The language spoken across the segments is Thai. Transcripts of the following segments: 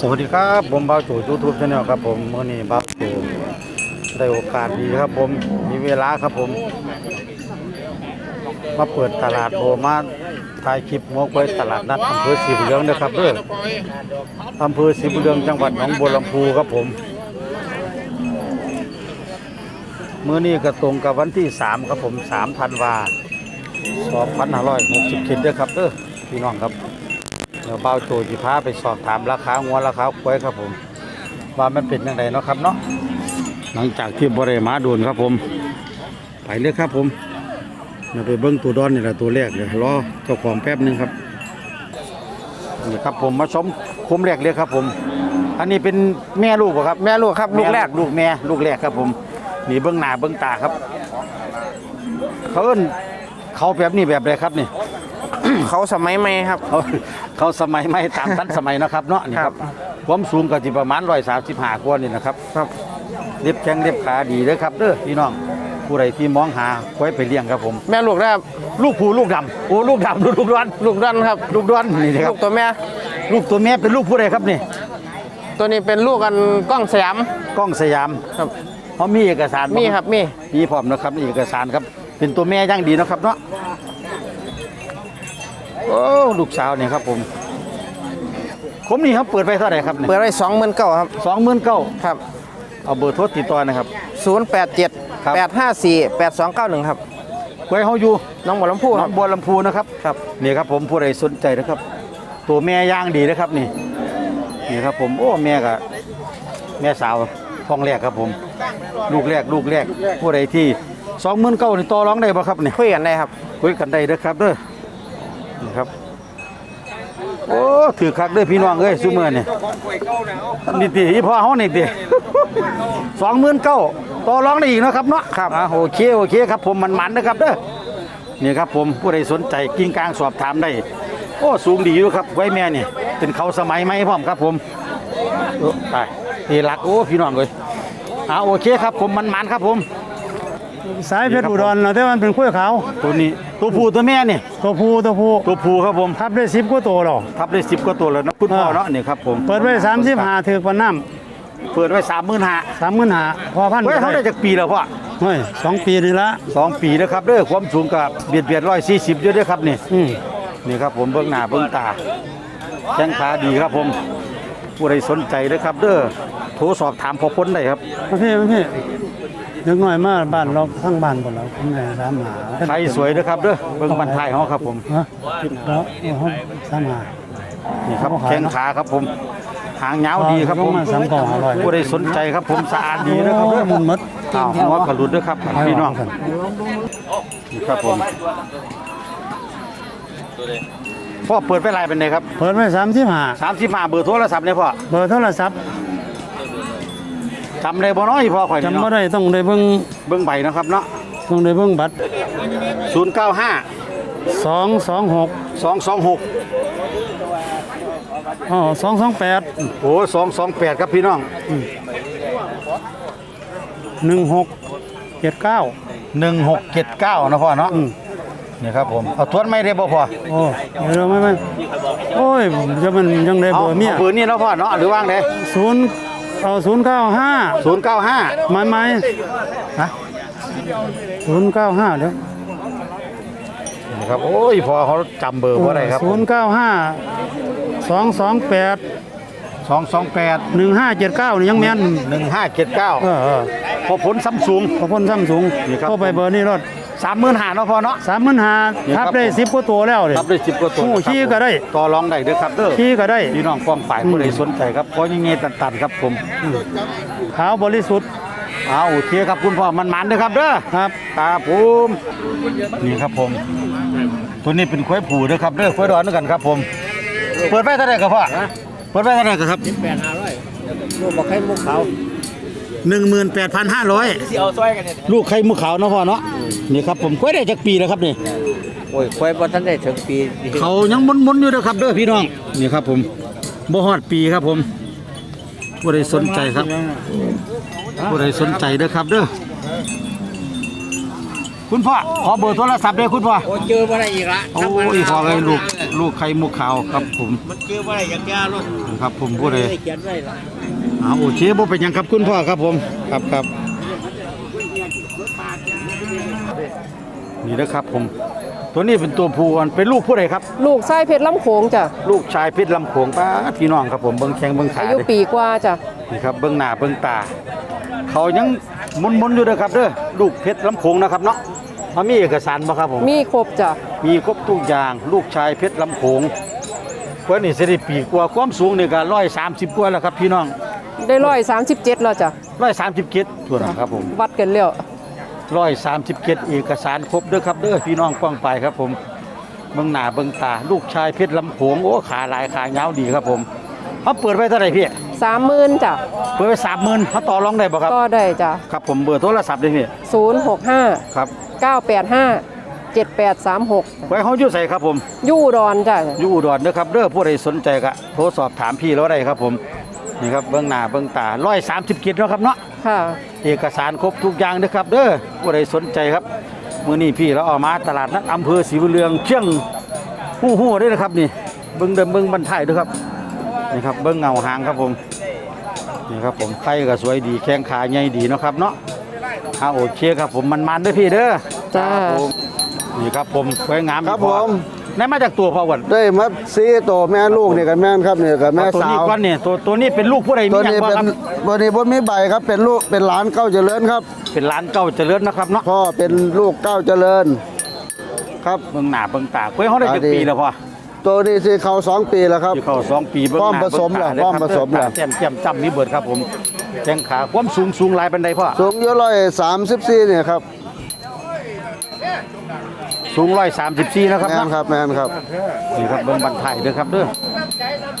สวัสดีครับ ผมบ่าวโจยูทูบชาแนลครับผมเมื่อนี้บ่าวโจได้โอกาสดีครับผมมีเวลาครับผม มาเปิดตลาดโบมาถ่ายคลิปงกไว้ตลาดนัดอำเภอสีบุญเรืองนะครับเด้ออำเภอสีบุญเรืองจังหวัดหนองบัวลำพูครับผมเมื่อนี้ก็ตรงกับวันที่ 3 ครับผม3ธันวา2567เด้อครับเด้อพี่น้องครับ เดี๋ยวเบาโจจิพาไปสอบถามราคางัวราคาควายครับผม ว่ามันเป็นยังไงเนาะครับเนาะหลังจากที่บริมาโดนครับผมไปเลยครับผมเดี๋ยวไปเบิ้งตัวดอนนี่แหละตัวแรกเดี๋ยวรอเจ้าของแป๊บหนึงครับนี่ครับผมมาชมคมแรกเลยครับผม อันนี้เป็นแม่ลูกเหรอครับ แม่ลูกครับลูกแรกลูกแม่ลูกแรกครับผมนี่เบิ้งหน้าเบิ้งตาครับ เขาเอิ้นเขาแบบนี้แบบไรครับนี่ เขาสมัยใหม่ครับ เขาเขาสมัยไม่ตามทันสมัยเนาะครับเนาะนี่คครัรับบความสูงก็จิประมาณร้อยสามสิบห้ากว่านี่นะครับครับ เล็บแข้งเล็บขาดีเลยครับเด้อพี่น้องผู้ใดที่มองหาไว้ไปเลี้ยงครับผม แม่ลูกแรกลูกผู้ลูกดำโอ้ลูกดำลูกลูกดอนลูกดอนครับลูกดอนนี่นะคลูรับกตัวแม่ ลูกตัวแม่เป็นลูกผู้ใดครับนี่ตัวนี้เป็นลูกกันกล้องสยาม กล้องสยามครับ เขามีเอกสารมีครับมีมีพร้อมนะครับมีเอกสารครับ เป็นตัวแม่ย่างดีเนาะครับเนาะ โอ้ลูกสาวนี่ครับผม ผมนี่ครับเปิดไปเท่าไหร่ครับเปิดไว้สองหมื่นเก้าครับสองหมื่นเก้าครับเอาเบอร์โทรติดต่อนะครับศูนย์แปดเจ็ดครับแปดห้าสี่แปดสองเก้าหนึ่งครับไว้เฮาอยู่น้องบัวลำพูหคนอรังบบัวลำพูนะครับครับนี่ครับผมผู้ใดสนใจนะครับ ตัวแม่ย่างดีนะครับนี่นี่ครับผมโอ้แม่กับแม่สาวท้องแรกครับผม ลูกแรกลูกแรกผู้ใดที่สองหมื่นเก้านี่ต่อรองได้ป่ะครับนี่คุยกันได้ครับคุยกันได้เด้อครับเด้อ นี่ครับโอ้ถือคักเด้อพี่น้องเอ้ยซุมื้อนี่นี่ติอีพ่อเฮานี่ติสองหมื่นเก้าต่อรองได้อีกเนาะครับเนาะครับอ่าโอเคโอเคครับผมมันมันๆนะครับเด้อนี่ครับผมผู้ใดสนใจกิ้งกลางสอบถามได้โอ้สูงดีอยู่ครับไว้แม่นี่เป็นเขาสมัยใหม่พร้อมครับผมเออไปนี่หลักโอ้พี่น้องเลยอ่าโอเคครับผมมันมันๆครับผม สายเพชรอุดรเนาะแต่มันเป็นข้วยขาว ตัวนี้ตัวผู้ตัวแม่นี่ตัวผู้ตัวผู้ตัวผู้ครับผมทับได้สิบกว่าตัวหรอทับได้สิบกว่าตัวแล้วนะคุณพ่อเนาะนี่ครับผมเปิดไว้สามสิบห้าถือปันน้เปิดไว้สามหมื่นห้าำสามหมื่นห้าพอพันเฮ้ยเขาได้จากปีแล้วพ่อเฮ้ยสองปีนี่ละสองปีนะครับเด้อความสูงกับเบียดเบียดร้อยสี่สิบเยอะเด้อครับนี่อืมนี่ครับผมเบื้องหน้าเบื้องตาแข้งขาดีครับผมผู้ใดสนใจนะครับ เด้อโทรสอบถามพอพ้นได้ครับมาพี่มาพี่ เด็กน้อยมาบ้านเราทั้งบ้านหมดแล้วคุณแม่สามหาไทยสวยนะครับเด้อเบื้องบันทายเขาครับผมฮะแล้วเอาสามหานี่ครับเขาขายแข้งขาครับผมหางยาวดีครับผมเอามาสามกล่องอร่อยผู้ใดสนใจครับผมสะอาดดีนะครับโอ้เด้ยอมันหมดอ้าวหัวกระลุดด้วยครับพี่น้องนี่ครับผมพ่อเปิดไปลายเป็นไงครับ เปิดไว้สามสิบห้าสามสิบห้าเบอร์โทรศัพท์เนี่ยพ่อ เบอร์โทรศัพท์ จำได้บ่น้อยพ่อข่อยนี่จำไม่เนาะได้ต้องได้เบิ่งเบิ้งใบนะครับเนาะต้องได้เบิ่งบัตรศูนย์เก้าห้าสองสองหกสองสองหกอ๋อสองสองแปดโอ้สองสองแปดครับพี่น้องหนึ่งหกเจ็ดเก้าหนึ่งหกเจ็ดเก้านะพ่อเนาะอืมนี่ครับผมเอาทวนไม่ได้บ่พ่อโอ้เดี๋ยวไม่ไม่โอ้ยจะมันยังได้เอาเบอร์เมียเอาเบอร์นี้เนาะพ่อเนาะหรือว่างเด้ศูนย์ เอาศูนย์เก้าห้าศูนย์เก้าห้าไม่ไม่ฮะศูนย์เก้าห้าเดี๋ยวนี่ครับโอ้ยพอเขาจำเบอร์บ่ได้ครับศูนย์เก้าห้าสองสองแปดสองสองแปดหนึ่งห้าเจ็ดเก้านี่ยังแม่นหนึ่งห้าเจ็ดเก้าเออเออพอผลซัมซุงขอบคุณซัมซุงนี่ครับเข้าไปเบอร์นี้รถ สามหมื่นห้าเนาะพ่อเนาะ สามหมื่นห้านี่ครัทับบได้สิบกว่าตัวแล้วเลยรับได้สิบกว่าตัวโอ้นะครับขี้ก็ได้ ต่อรองได้เด้อครับเด้อขี้ก็ได้ พี่น้องฟ้องฝ่ายผู้ใดสนใจครับเพราะยังไงตันๆครับผมขาวบริสุทธิ์เอาโอเคครับคุณพ่อมันมันๆเด้อครับเด้อครับครับผมนี่ครับผม ตัวนี้เป็นควายผูเด้อครับเด้อควายดอนด้วยกันครับผม เปิดไว้เท่าไหร่ครับพ่อเปิดไว้เท่าไหร่ครับลูกบอกให้มุกเขา หนึ่งหมื่นแปดพันห้าร้อยที่เอาซอยกันเนี่ยลูกไข่มุกขาวเนาะพ่อเนาะนี่ครับผมควายได้จากปีแล้วครับนี่โอ้ยควายบอทันได้ถึงปีเขายังมุนๆอยู่เด้อครับเด้อพี่น้องนี่ครับผมบ่ฮอดปีครับผมผู้ใดสนใจครับผู้ใดสนใจเด้อครับเด้อคุณพ่อขอเบอร์โทรศัพท์เด้อคุณพ่อโอ้เจอมาได้อีกละโอ้ยพอเลยลูกลูกไข่มุกขาวครับผมมันเกี่ยวไว้อย่างยาลดครับผมผู้ใดเขียนไว้ละ อ่าโอเคบ่เป็นหยังครับคุณพ่อครับผมครับครับนี่นะครับผม ตัวนี้เป็นตัวผู้อ่อนเป็นลูกผู้ใดครับ ลูกไส้เพชรล้ำโขงจ้ะลูกชายเพชรลำโขงป้าดพี่น้องครับผมเบิ่งแข้งเบิ่งขาอายุเด้ปีกว่าจ้ะนี่ครับเบิ่งหน้าเบิ่งตา เขายังมนๆอยู่เด้อครับเด้อลูกเพชรลำโขงนะครับเนาะเขามีเอกสารบ่ครับผม มีครบจ้ะมีครบทุกอย่างลูกชายเพชรลำโขงเพิ่นนี่สิได้ปีกว่าความสูงนี่ก็130กว่าแล้วครับพี่น้อง ได้ร้อยสามสิบเจ็ดแล้วจ้ะ137ตัวนะครับผมวัดกันแล้ว137เอกสารครบเด้อครับเด้อพี่น้องป้องไปครับผมเบิ่งหน้าเบิ่งตา ลูกชายเพชรลำโขงโอ้ขาลายขายาวดีครับผมเขาเปิดไว้เท่าไหร่พี่สามหมื่นจ้ะเปิดไว้30,000เขาต่อรองได้บ่ครับก็ได้จ้ะครับผมเบอร์โทรศัพท์เลยพี่ศูนย์หกห้าครับเก้าแปดห้าเจ็ดแปดสามหกไว้เขาอยู่ใส่ครับผมยู่อุดอนจ้ะอยู่อุดรเด้อครับเด้อผู้ใดสนใจก็โทรสอบถามพี่แล้วได้ครับผม นี่ครับเบื้องหน้าเบื้องตา130กิโลครับเนาะค่ะเอกสารครบทุกอย่างเด้อครับ เด้อผู้ใดสนใจครับมื้อนี้พี่เราเออกมาตลาดนัดอำเภอศรีบุญเรืองเชียงฮู้ฮู้เด้อนะครับนี่เบิ่งเดิมเบิ่งบรรทายเด้อครับนี่ครับเบิ่งเงาหางครับผมนี่ครับผมไข่ก็สวยดีแข้งขาใหญ่ดีเนาะครับเนาะอ่าโอเคครับผมมันๆเด้อพี่เด้อจ้าผมนี่ครับผมสวยงามครับอีกพอผม ได้มาจากตัวพ่อวันได้มาซีตัวแม่ลูกนี่กับแม่นครับนี่กับแม่ตัวสานี้วก้อนเนี่ยตัวตัวนี้เป็นลูกผู้ใดมีตัวอย่างนี้บ่เป็นครับตัวนี้บ่มีใบครับเป็นลูกเป็นหลานเก้าเจริญครับ เป็นร้านเก่าเจริญนะครับเนาะพ่อเป็นลูกเก้าเจริญ ครับ เบิ่งหน้าเบิ่งตาเฮ้ยเขาได้จักตาดีปีแล้วพ่อตัวนี้สิเขาสองปีแล้วครับที่เขาสองปีเบิ่งพร้อมหน้าผสมเบิ่งตาเหรอพร้อมเด้ผสมเหรอตาแจ่มแจ่มจำนี่เบิดครับผมแข้งขาความสูงสูงหลายปานใดพ่อสูงอยู่ร้อยสามสิบสี่เนี่ยครับ สูง134นะครับแม่นเนาะครับแม่นครับนี่ครับเบิ่งบันไทยเด้อครับเด้อ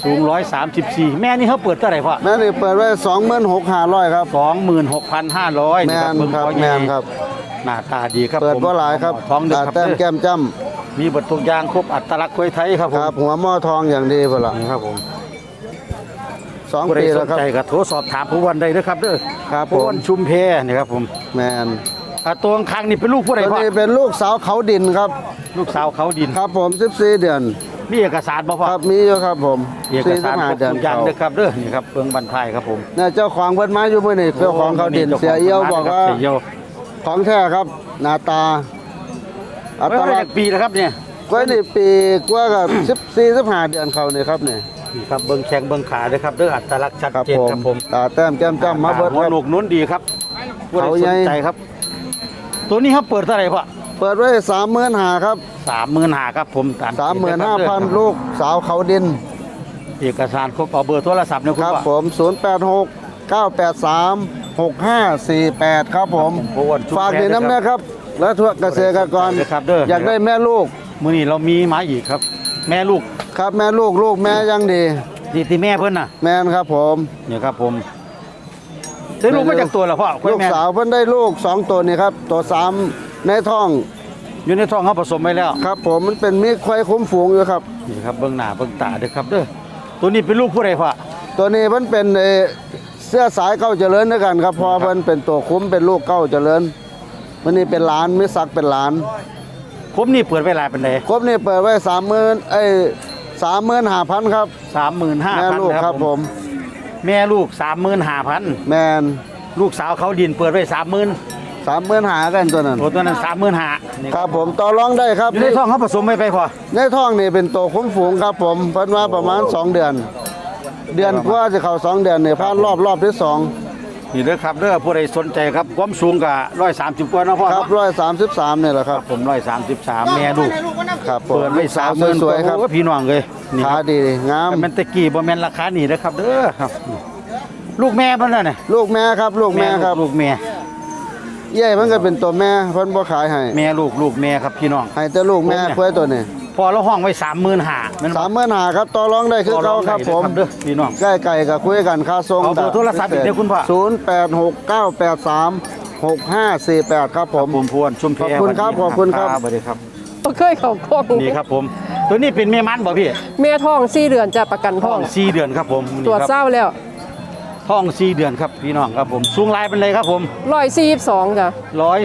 สูง134แม่นี่เขาเปิดเท่าไหร่พ่อแม่นี่เปิดไว้สองหมื่นหกห้าร้อยครับ26,500แม่นเบิ่งครับพ่อใหญ่แม่นครับหน้าตาดีครับเปิดผมบ่หลายครับท้องเด้อตาครับแต้มเด้อแก้มจ้มีเบิดทุกอย่างครบอัตลักษณ์คนไทยครับำผคมรับหัวหม้อทองอย่างดีพุ่นละนี่ครับผมสองผู้ใดปีสแล้วนครับใจก็โทรสอบถามผู้วันใดเด้อครับเด้อครับผู้ผมวันชุมเพนี่ครับผมแมน อ่าตัวข้างๆนี่เป็นลูกผู้ใดตัวพ่อนี้เป็นลูกสาวเขาดินครับ ลูกสาวเขาดินครับผม14เดือนมีเอกสารบ่พ่อครับมีอยู่ครับผมเอกสารครบ45เดือนทุกอย่างเขาเด้อครับเด้อนี่ครับเบิ่งบันทายครับผมเนี่ยเจ้าของเพิ่นมาอยู่มื้อนี้เจ้าของเขาดินเสียเอี้ยวบอกว่าเสียเอี้ยวของแท้ครับ หน้าตาอัเอ้ยตมาลัจากษณ์ปีแล้วครับเนี่ยกล้วยนี่ปีกว่ากับ14 15เดือนเขานี่ครับนี่นี่ครับเบิ่งแข้งเบิ่งขาเด้อครับเด้ออัตลักษณ์ชัดครับเจนผมครับผมตาแต้มแก้มจ้ำมาเบิดหัวครับหนวกนุ่นดีครับผู้ใดเขาสใหญ่นใจครับ ตัวนี้เขาเปิดเท่าไหร่พ่อเปิดไว้35,000ครับ35,000ครับผมตาม35,000ลูกสาวเขาดิน เอกสารครบเอาเบอร์โทรศัพท์เนี่ยคุคณรับพ่อผม086 983 6548ครับผมผู้อ้วนชุมแพฝากนี่น้ำนะครับ และทั่วเกษตรกรครับเด้ออยากได้แม่ลูก มื้อนี้เรามีมาอีกครับ แม่ลูกครับแม่ลูกลูกแม่ยังดีที่ที่แม่เพิ่นน่ะ แม่นครับผมเนี่ยครับผม ได้ลูกมาจากตัวแล้วพ่อคุณลูกแม่สาวเพิ่นได้ลูกสองตัวนี่ครับ ตัวสามในท้องอยู่ในท้องเขาผสมไว้แล้วครับ ผมมันเป็นมีควายคุ้มฝูงอยู่ครับนี่ครับเบิ่งหน้าเบิ่งตาเด้อครับเด้อตัวนี้เป็นลูกผู้ใดพ่อตัวนี้มันเป็นเอ่อเสื้อสายเก้าเจริญด้วยกันครับเพอเพิ่นเป็นตัวคุ้มเป็นลูกเก้าเจริญมันนี่เป็นหลานมิสักเป็นหลานผมนี่เปิดไว้หลายเป็นไดครบนี่เปิดไว้สามหมื่นเอ้สามหมื่นห้าพันครับ35,000แม่ลูกครับผม แม่ลูก35,000แมนลูกสาวเขาดินเปิดไว้30,000สามหมื่นหากันตัวนั้นตัวตัวนั้น35,000นี่ครับผมต่อรองได้ครับอยู่ในท้องเขาผสมไว้ไปพ่อในท้องนี่เป็นตัวคุ้มฝูงครับผมเพิ่นว่าประมาณ2เดือน เดือนกว่าจะเข้า2เดือนเนี่ยผ่านรอบรอบที่ นี่เด้อครับเด้อผู้ใดสนใจครับความสูงก็130กว่าเนาะพ่อ2ครับร้อยสามสิบสามเนี่ยแหละครับผม133แม่ลูกครับผมเปิดไว้สาว30,000สวยๆครับโอ้พี่น้องเลยนี่คขารับดีงามแม่นตะกี้บ่แม่นราคานี่นะครับเด้อครับ ลูกแม่เพิ่นน่ะนี่ลูกแม่ครับลูกแม่ครับลูกแม่ เย่มันก็เป็นตัวแม่เพิ่นบ่ขายให้แม่ลูกลูกแม่ครับพี่น้อง ให้แต่ลูกแม่ผมเนี่ยเพื่อตัวนี้ พอเราห้องไว้35,000แม่นสามหมื่นหาครับต่อรองได้คือเก่าครับผมเด้อพี่น้องใกล้ไก่กับคุยกันค่าส่งเอาเบอร์โทรศัพท์อีกเดี๋ยวคุณพ่อศูนย์แปดหกเก้าแปดสามหกห้าสี่แปดครับผมผมพวนชุมแพขอบคุณครับสวัสดีขอบคุณครับสวัสดีครับบ่เคยเข้าคอกนี่ครับผม ตัวนี้เป็นแม่มันบ่พี่แม่ท้องสี่เดือนจะประกันท้ท้อองง4เดือนครับผมนี่ตรวจครับเศร้าแล้ว ท้อง4เดือนครับพี่น้องครับผมสูงลายเป็นไรครับผมร้อยสี่สิบสองจ้ะ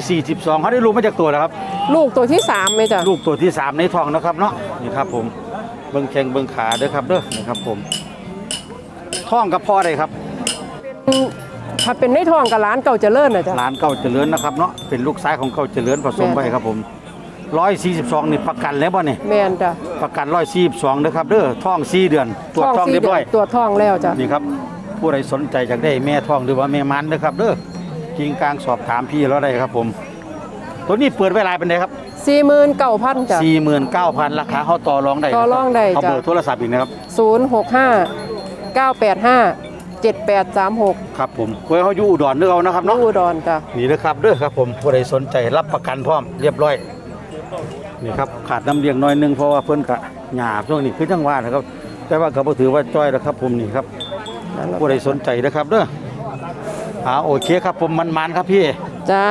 142เขาได้ลูกมาจากตัวแล้วครับลูกตัวที่สามไหมจ้ะลูกตัวที่3ในท้องนะครับเนาะนี่ครับผมเบิ่งแข้งเบิ่งขาเด้อครับเด้อนะครับผมท้องกับพ่อได้ครับถ้าเป็นในทองกับร้านเก่าเจริญน่ะจ้ะหลานเก่าเจริญนะครับเนาะเป็นลูกชายของเก่าเจริญผสมแม่นไปครับผม142นี่ประกันแล้วบ่นี่แม่นจ้ะประกัน142นะครับเด้อท้อง4เดือนตรวจท้องสี่เรียบร้อยดืนตัวจท้องแล้วจ้ะนี่ครับ ผู้ใดสนใจอยากได้แม่ท้องหรือว่าแม่มันนะครับเด้อกิงกลางสอบถามพี่เราได้ครับผม ตัวนี้เปิดไว้หลายเป็นไดครับสี่หมื่นเก้าพันจ้ะ49,000ราคาเฮาต่อรองได้นะคต่บอรองได้เอาจ้ะ เบอร์โทรศัพท์อีกนะครับศูนย์หกห้าเก้าแปดห้าเจ็ดแปดสามหกครับผมไว้เฮาอยู่อุดรเด้อเอานะครับน้องเนาะ อุดรจ้ะ นี่นะครับเด้อครับผมผู้ใดสนใจรับประกันพร้อมเรียบร้อยนี่ครับขาดน้ำเลี้ยงน้อยหนึงเพราะว่าเพิ่นกะหยาบช่วงนี้คือจังหวะนะครับ แต่ว่าก็บ่ถือว่าจ้อยแล้วครับผมนี่ครับ ผู้ใดสนใจนะครับเด้ออ่าโอเคครับผมมันๆครับพี่ จ้า